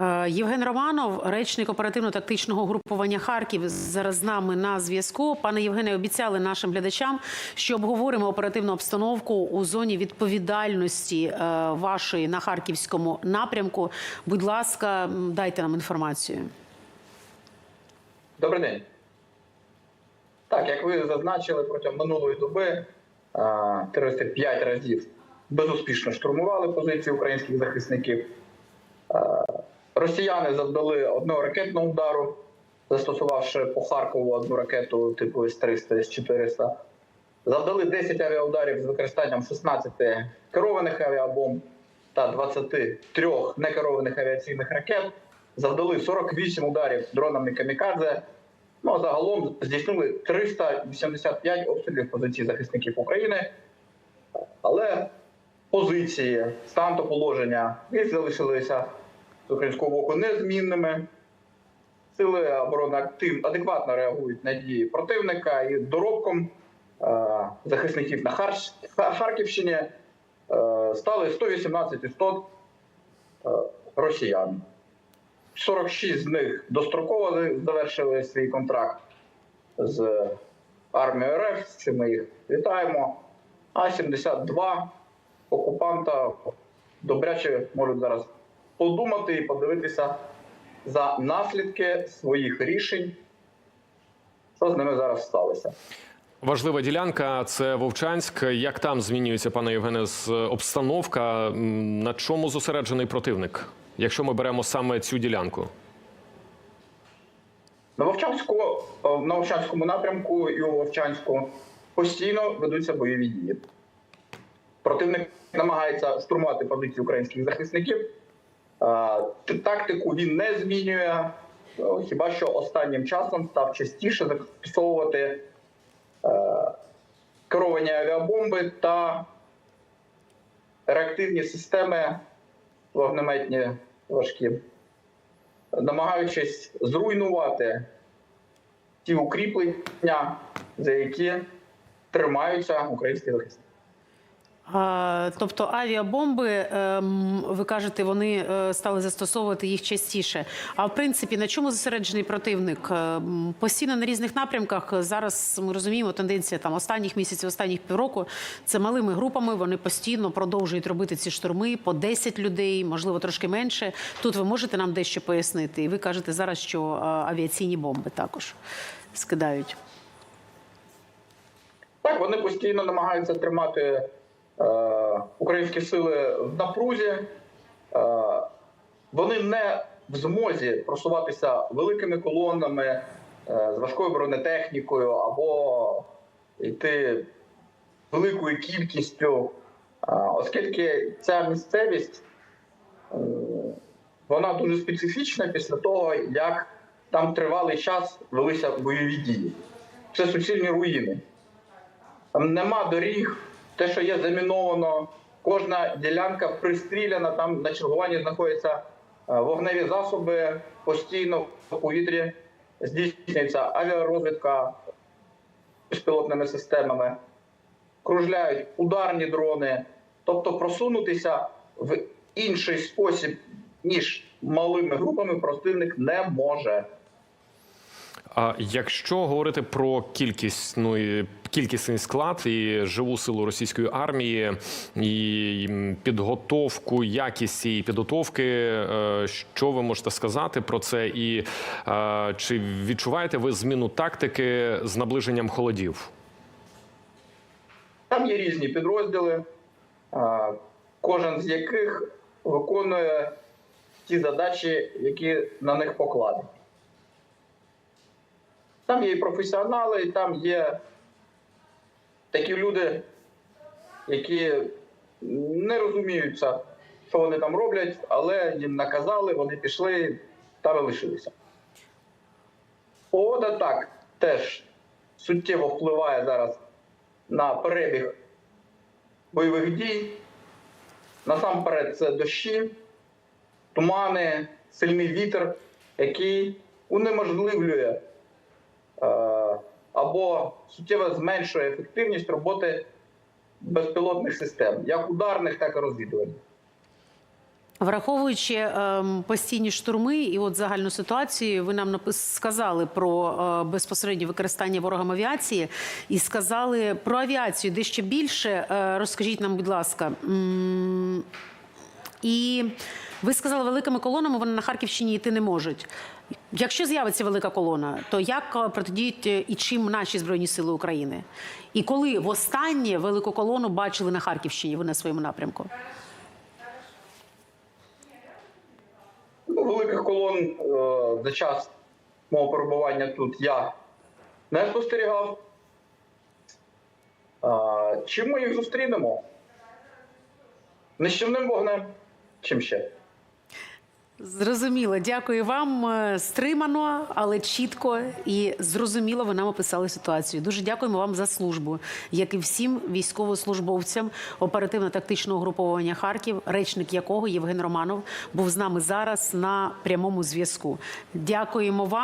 Е, Євген Романов, речник оперативно-тактичного групування Харків, зараз з нами на зв'язку. Пане Євгене, обіцяли нашим глядачам, що обговоримо оперативну обстановку у зоні відповідальності е, вашої на харківському напрямку. Будь ласка, дайте нам інформацію. Добрий день. Так, як ви зазначили, протягом минулої доби а, терористи 5 разів безуспішно штурмували позиції українських захисників. Росіяни завдали одного ракетного удару, застосувавши по Харкову одну ракету типу С-300, С-400. Завдали 10 авіаударів з використанням 16 керованих авіабомб та 23 некерованих авіаційних ракет. Завдали 48 ударів дронами камікадзе. Ну а загалом здійснили 385 обстрілів позицій захисників України. Але позиції, стан та положення і залишилися з українського боку незмінними. Сили оборони активно адекватно реагують на дії противника і доробком е, захисників на Харш- Харківщині е, стали 118 істот е, росіян. 46 з них достроково завершили свій контракт з армією РФ, з чим ми їх вітаємо. А 72 окупанта добряче можуть зараз подумати і подивитися за наслідки своїх рішень, що з ними зараз сталося. Важлива ділянка це Вовчанськ. Як там змінюється, пане Євгене, з- обстановка? На чому зосереджений противник, якщо ми беремо саме цю ділянку? На Вовчанську, е, на Вовчанському напрямку і у Вовчанську постійно ведуться бойові дії. Противник намагається штурмувати позиції українських захисників. Тактику він не змінює, е, хіба що останнім часом став частіше застосовувати е, керовані авіабомби та реактивні системи вогнеметні важкі намагаючись зруйнувати ті укріплення, за які тримаються українські захисники. Тобто авіабомби, ем, ви кажете, вони е, стали застосовувати їх частіше. А в принципі, на чому зосереджений противник? Ем, Постійно на різних напрямках. Зараз ми розуміємо тенденція там останніх місяців, останніх півроку. Це малими групами. Вони постійно продовжують робити ці штурми по 10 людей, можливо, трошки менше. Тут ви можете нам дещо пояснити. І ви кажете зараз, що е, авіаційні бомби також скидають. Так, вони постійно намагаються тримати українські сили в напрузі. Е, вони не в змозі просуватися великими колонами е, з важкою бронетехнікою або йти великою кількістю, е, оскільки ця місцевість е, вона дуже специфічна після того, як там тривалий час велися бойові дії. Це суцільні руїни. Там нема доріг, те, що є заміновано, кожна ділянка пристріляна, там на чергуванні знаходяться е, вогневі засоби, постійно в повітрі здійснюється авіарозвідка безпілотними системами, кружляють ударні дрони, тобто просунутися в інший спосіб, ніж малими групами, противник не може. А якщо говорити про кількість, ну і кількісний склад і живу силу російської армії, і підготовку, якість цієї підготовки, е, що ви можете сказати про це? І е, чи відчуваєте ви зміну тактики з наближенням холодів? Там є різні підрозділи, кожен з яких виконує ті задачі, які на них покладені. Там є і професіонали, і там є такі люди, які не розуміються, що вони там роблять, але їм наказали, вони пішли та лишилися. Погода так теж суттєво впливає зараз на перебіг бойових дій. Насамперед, це дощі, тумани, сильний вітер, який унеможливлює або суттєво зменшує ефективність роботи безпілотних систем, як ударних, так і розвідувальних. Враховуючи ем, постійні штурми і от загальну ситуацію, ви нам сказали про е, безпосереднє використання ворогом авіації і сказали про авіацію дещо більше. Е, розкажіть нам, будь ласка. М, І ви сказали, великими колонами вони на Харківщині йти не можуть. Якщо з'явиться велика колона, то як е, протидіють е, і чим наші збройні сили України? І коли востаннє велику колону бачили на Харківщині, ви на своєму напрямку? Ну, великих колон е, за час мого перебування тут я не спостерігав. Чим ми їх зустрінемо? Нищівним вогнем. Чим ще? Зрозуміло, дякую вам. Е, Стримано, але чітко і зрозуміло ви нам описали ситуацію. Дуже дякуємо вам за службу, як і всім військовослужбовцям оперативно-тактичного груповування Харків, речник якого Євген Романов був з нами зараз на прямому зв'язку. Дякуємо вам.